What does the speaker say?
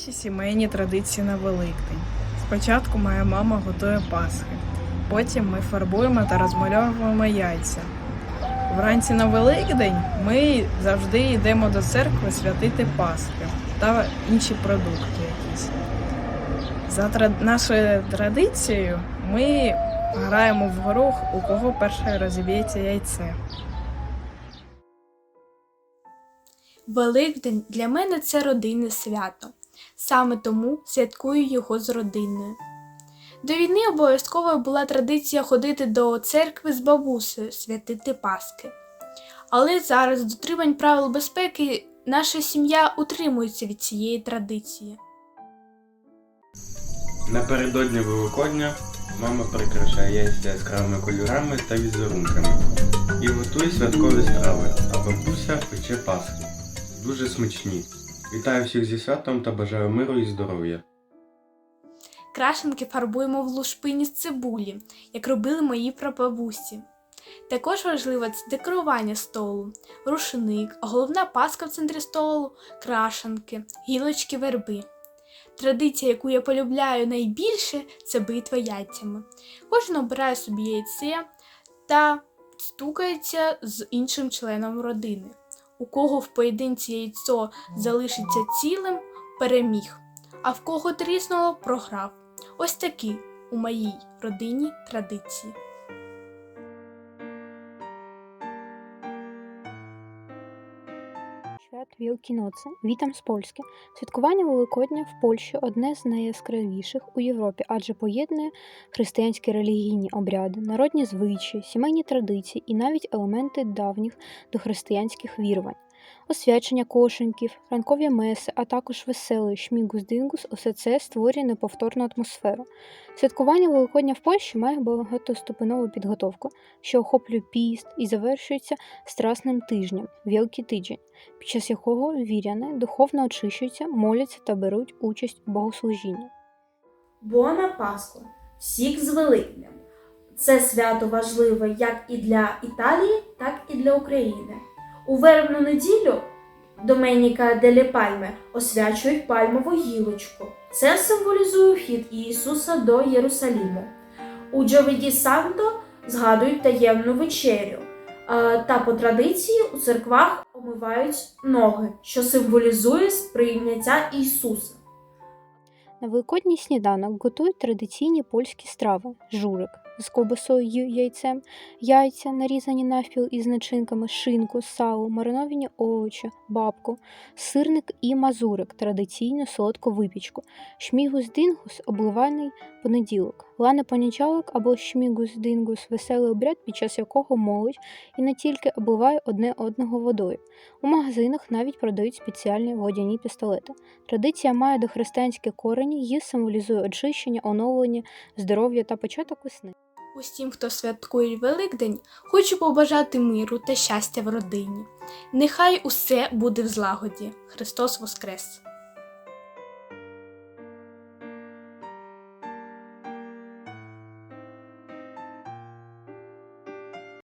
Наші сімейні традиції на Великдень. Спочатку моя мама готує пасхи, потім ми фарбуємо та розмальовуємо яйця. Вранці на Великдень ми завжди йдемо до церкви святити Пасхи та інші продукти якісь. За тра- нашою традицією ми граємо в горох, у кого перше розіб'ється яйце. Великдень для мене це родинне свято. Саме тому святкую його з родиною. До війни обов'язковою була традиція ходити до церкви з бабусею святити Паски. Але зараз, дотримань правил безпеки, наша сім'я утримується від цієї традиції. Напередодні Великодня мама прикрашає яйця яскравими кольорами та візерунками і готує святкові страви, а бабуся пече пасхи. Дуже смачні. Вітаю всіх зі святом та бажаю миру і здоров'я. Крашенки фарбуємо в лушпині з цибулі, як робили мої прабабусі. Також важливо це декорування столу, рушник, головна паска в центрі столу, крашенки, гілочки верби. Традиція, яку я полюбляю найбільше, це битва яйцями. Кожен обирає собі яйце та стукається з іншим членом родини. У кого в поєдинці яйцо залишиться цілим, переміг, а в кого тріснуло, програв. Ось такі у моїй родині традиції. Wielkinocy. Witam з Polski. Святкування Великодня в Польщі одне з найяскравіших у Європі, адже поєднує християнські релігійні обряди, народні звичаї, сімейні традиції і навіть елементи давніх дохристиянських вірувань. Освячення кошеньків, ранкові меси, а також веселий шмігус-дингус – усе це створює неповторну атмосферу. Святкування Великодня в Польщі має багатоступеневу підготовку, що охоплює піст і завершується страсним тижнем Великий тиждень під час якого віряни духовно очищуються, моляться та беруть участь у богослужінні. Буона Пасху всіх з Великднем. Це свято важливе як і для Італії, так і для України. У вербну неділю Доменіка Делі Пальме освячують пальмову гілочку. Це символізує вхід Ісуса до Єрусаліму. У Джовіді Санто згадують таємну вечерю. Та по традиції у церквах омивають ноги, що символізує сприйняття Ісуса. На великодній сніданок готують традиційні польські страви: журик з ковбасою й яйцем, яйця, нарізані навпіл із начинками, шинку, сало, мариновані овочі, бабку, сирник і мазурик, традиційну солодку випічку, шмігус-дингус, обливаний понеділок, лане понячалок або шмігус-дингус – веселий обряд, під час якого молодь і не тільки обливає одне одного водою. У магазинах навіть продають спеціальні водяні пістолети. Традиція має дохристиянські корені, її символізує очищення, оновлення, здоров'я та початок весни. Усім, хто святкує Великдень, хочу побажати миру та щастя в родині. Нехай усе буде в злагоді. Христос Воскрес!